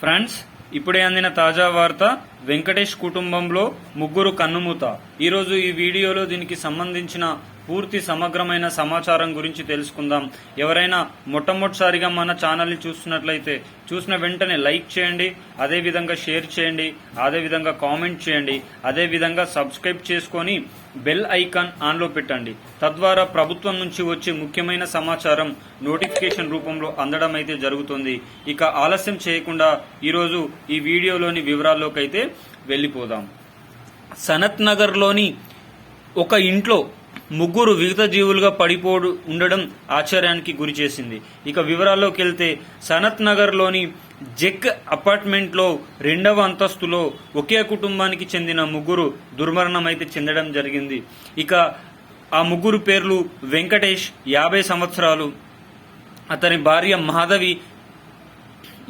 Friends ఇప్పుడే అందిన తాజా వార్త వెంకటేష్ కుటుంబంలో ముగ్గురు కన్నుమూత. ఈరోజు ఈ వీడియోలో దీనికి సంబంధించిన పూర్తి సమగ్రమైన సమాచారం గురించి తెలుసుకుందాం. ఎవరైనా మొట్టమొదటిసారిగా మన ఛానల్ని చూస్తున్నట్లయితే చూసిన వెంటనే లైక్ చేయండి అదేవిధంగా షేర్ చేయండి అదేవిధంగా కామెంట్ చేయండి అదేవిధంగా సబ్స్క్రైబ్ చేసుకొని బెల్ ఐకాన్ ఆన్లో పెట్టండి. తద్వారా ప్రభుత్వం నుంచి వచ్చే ముఖ్యమైన సమాచారం నోటిఫికేషన్ రూపంలో అందడం అయితే జరుగుతుంది. ఇక ఆలస్యం చేయకుండా ఈరోజు ఈ వీడియోలోని వివరాల్లోకి అయితే వెళ్ళిపోదాం. సనత్ నగర్లోని ఒక ఇంట్లో ముగ్గురు విగత జీవులుగా పడిపోడు ఉండడం ఆశ్చర్యానికి గురి చేసింది. ఇక వివరాల్లోకి వెళ్తే సనత్ నగర్లోని జెక్ అపార్ట్మెంట్లో రెండవ అంతస్తులో ఒకే కుటుంబానికి చెందిన ముగ్గురు దుర్మరణం అయితే చెందడం జరిగింది. ఇక ఆ ముగ్గురు పేర్లు వెంకటేష్ యాభై సంవత్సరాలు. అతని భార్య మాధవి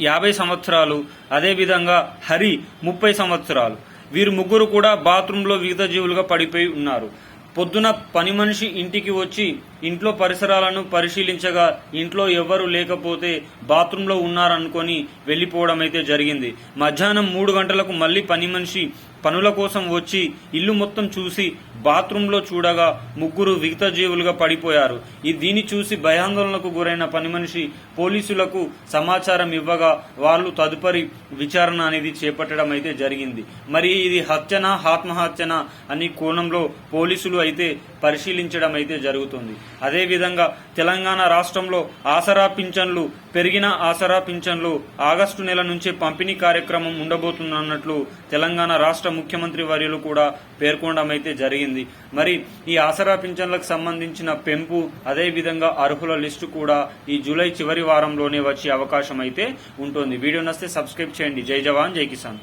యాభై సంవత్సరాలు అదేవిధంగా హరి ముప్పై సంవత్సరాలు. వీరు ముగ్గురు కూడా బాత్రూంలో వివిధ జీవులుగా పడిపోయి ఉన్నారు. పొద్దున పని మనిషి ఇంటికి వచ్చి ఇంట్లో పరిసరాలను పరిశీలించగా ఇంట్లో ఎవ్వరూ లేకపోతే బాత్రూంలో ఉన్నారనుకొని వెళ్ళిపోవడం అయితే జరిగింది. మధ్యాహ్నం మూడు గంటలకు మళ్ళీ పని మనిషి పనుల కోసం వచ్చి ఇల్లు మొత్తం చూసి బాత్రూంలో చూడగా ముగ్గురు విగత జీవులుగా పడిపోయారు. ఈ దీన్ని చూసి భయాందోళనకు గురైన పని మనిషి పోలీసులకు సమాచారం ఇవ్వగా వాళ్ళు తదుపరి విచారణ అనేది చేపట్టడం అయితే జరిగింది. మరి ఇది హత్యనా ఆత్మహత్యనా అని కోణంలో పోలీసులు అయితే పరిశీలించడం అయితే జరుగుతుంది. అదేవిధంగా తెలంగాణ రాష్ట్రంలో ఆసరా పింఛన్లు పెరిగిన ఆసరా పింఛన్లు ఆగస్టు నెల నుంచే పంపిణీ కార్యక్రమం ఉండబోతున్నట్లు తెలంగాణ రాష్ట్ర ముఖ్యమంత్రి వర్యులు కూడా పేర్కొనడం అయితే జరిగింది. మరి ఈ ఆసరా పింఛన్లకు సంబంధించిన పెంపు అదేవిధంగా అర్హుల లిస్టు కూడా ఈ జూలై చివరి వారంలోనే వచ్చే అవకాశం అయితే ఉంటుంది. వీడియో నస్తే సబ్స్క్రైబ్ చేయండి. జై జవాన్ జై కిసాన్.